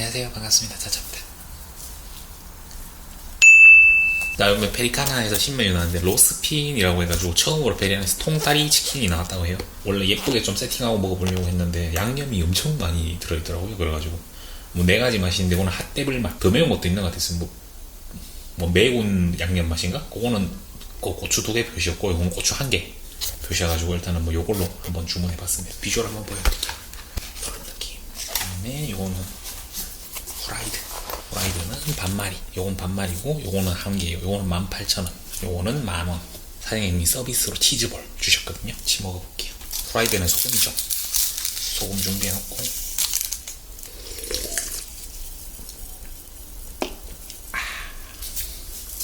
안녕하세요. 반갑습니다. 짜짜입니다. 나 요즘에 페리카나에서 신메뉴 나왔는데 로스핀이라고 해가지고 처음으로 페리카나에서 통다리 치킨이 나왔다고 해요. 원래 예쁘게 좀 세팅하고 먹어보려고 했는데 양념이 엄청 많이 들어있더라고요. 그래가지고 뭐 네 가지 맛인데 오늘 핫데블 맛 더 매운 것도 있는 것 같았어요. 뭐, 뭐 매운 양념 맛인가? 그거는 그 고추 두 개 표시였고 이건 고추 한 개 표시해가지고 일단은 뭐 요걸로 한번 주문해봤습니다. 비주얼 한번 보여드릴게요. 이런 느낌. 그다음에 요거는 후라이드. 후라이드는 반마리. 요건 반마리고 요거는 한 개예요. 요거는 18,000원. 요거는 만원. 사장님이 서비스로 치즈볼 주셨거든요. 치 먹어볼게요. 후라이드는 소금이죠. 소금 준비해놓고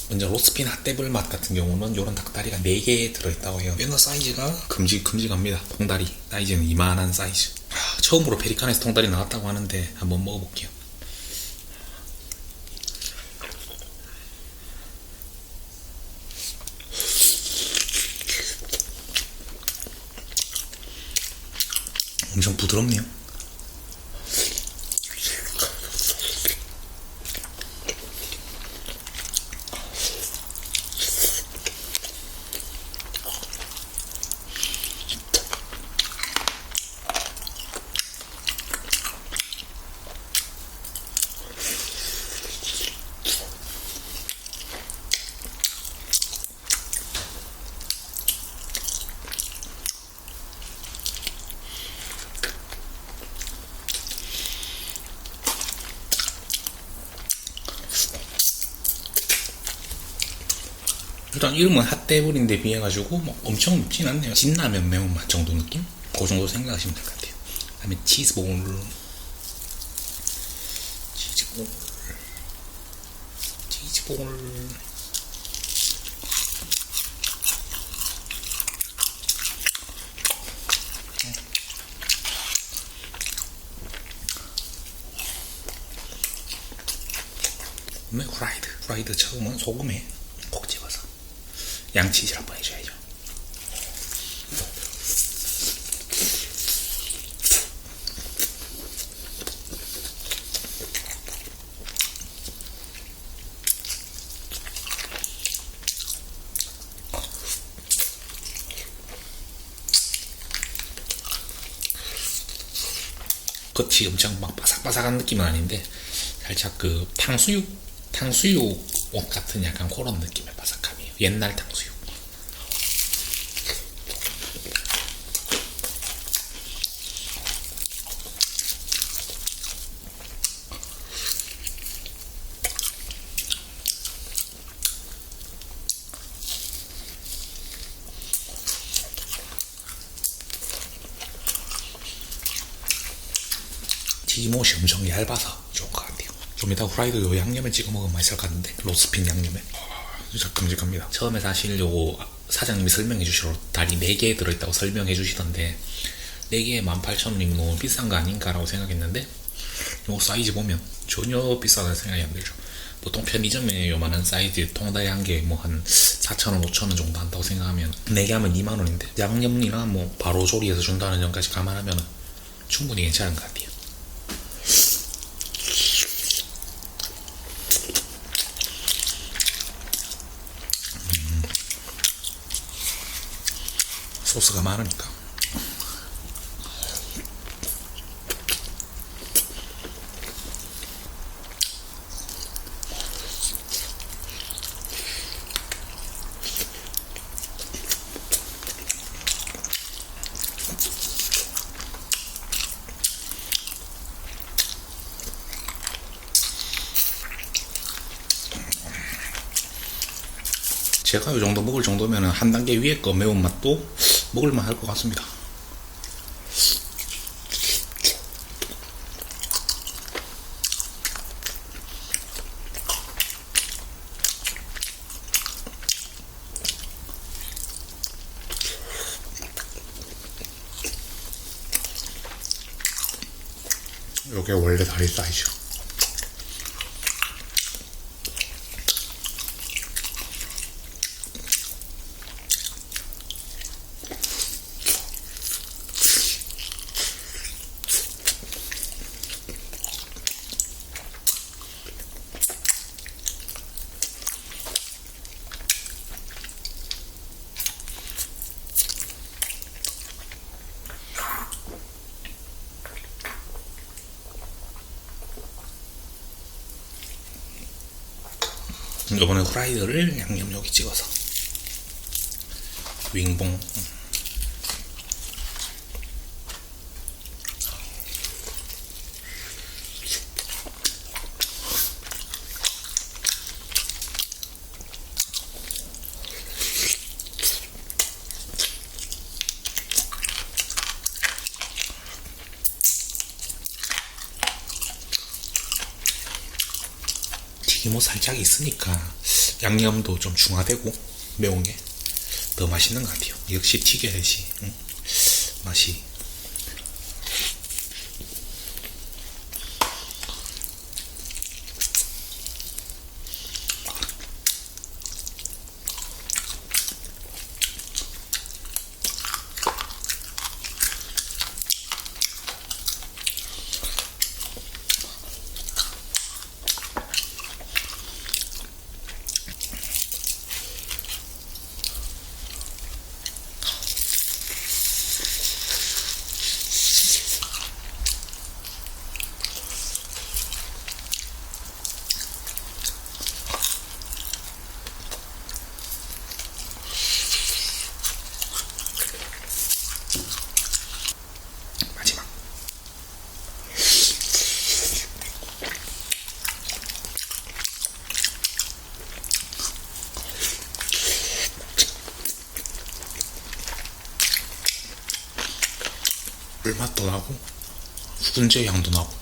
먼저 로스핀 핫데블 맛 같은 경우는 요런 닭다리가 4개 들어있다고 해요. 얘는 사이즈가 금직금직합니다. 통다리. 사이즈는 이만한 사이즈. 아, 처음으로 페리칸에서 통다리 나왔다고 하는데 한번 먹어볼게요. 엄청 부드럽네요. 일단 이름은 핫데블인데 비해가지고 뭐 엄청 맵진 않네요. 진라면 매운맛 정도 느낌? 그 정도 생각하시면 될 것 같아요. 그 다음에 치즈볼, 치즈볼, 치즈볼. 그다음에 후라이드. 후라이드 처음은 소금에 양치질 한번 해줘야죠. 겉이 엄청 막 바삭바삭한 느낌은 아닌데 살짝 그 탕수육 탕수육 옷 같은 약간 그런 느낌의 바삭함이에요. 옛날 탕수육. 치즈못이 엄청 얇아서 좋은 것 같아요. 좀 이따 후라이드 요 양념에 찍어 먹으면 맛있을 것 같은데 로스핀 양념에 끔찍합니다. 처음에 사실 요거 사장님이 설명해 주시러 다리 4개 들어있다고 설명해 주시던데 4개에 18,000원이면 너무 비싼 거 아닌가라고 생각했는데 요거 사이즈 보면 전혀 비싸다는 생각이 안 들죠. 보통 편의점에 요만한 사이즈 통다리 한 개 뭐 한 4,000원, 5,000원 정도 한다고 생각하면 4개 하면 2만원인데 양념이나 뭐 바로 조리해서 준다는 점까지 감안하면 충분히 괜찮은 것 같아요. 소스가 많으니까. 제가 이 정도 먹을 정도면 한 단계 위에 거 매운맛도 먹을만 할 것 같습니다. 이게 원래 다리 사이즈. 이번에 후라이드를 양념 여기 찍어서 윙봉 튀김옷 살짝 있으니까 양념도 좀 중화되고 매운 게 더 맛있는 것 같아요. 역시 튀겨야지 응? 맛이 물맛도 나고 훈제 향도 나고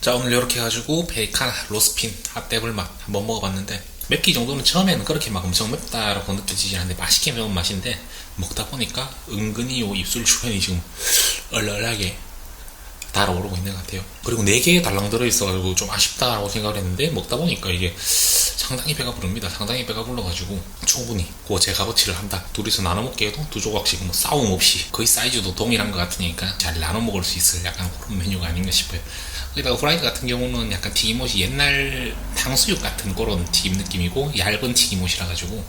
자 오늘 이렇게 해가지고 베이칸 로스핀 핫데블 맛 한번 먹어봤는데 맵기 정도는 처음에는 그렇게 막 엄청 맵다라고 느껴지지 않는데 맛있게 매운 맛인데 먹다 보니까 은근히 요 입술 주변이 지금 얼얼하게 달아오르고 있는 것 같아요. 그리고 4개의 달랑 들어있어가지고 좀 아쉽다라고 생각을 했는데 먹다 보니까 이게 상당히 배가 부릅니다. 상당히 배가 불러가지고 충분히 그제 값어치를 한다. 둘이서 나눠 먹기에도 두 조각씩 뭐 싸움 없이 거의 사이즈도 동일한 것 같으니까 잘 나눠 먹을 수 있을 약간 그런 메뉴가 아닌가 싶어요. 거기다가 후라이드 같은 경우는 약간 튀김옷이 옛날 탕수육 같은 그런 튀김 느낌이고 얇은 튀김옷이라 가지고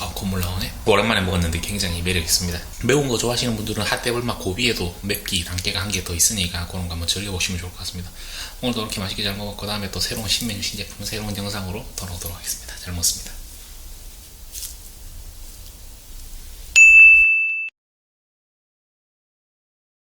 아 콧물 나오네? 오랜만에 먹었는데 굉장히 매력 있습니다. 매운 거 좋아하시는 분들은 핫데블맛 고비에도 맵기 단계가 한 개 더 있으니까 그런 거 한번 즐겨보시면 좋을 것 같습니다. 오늘도 이렇게 맛있게 잘 먹었고 다음에 또 새로운 신메뉴 신제품 새로운 영상으로 돌아오도록 하겠습니다. 잘 먹었습니다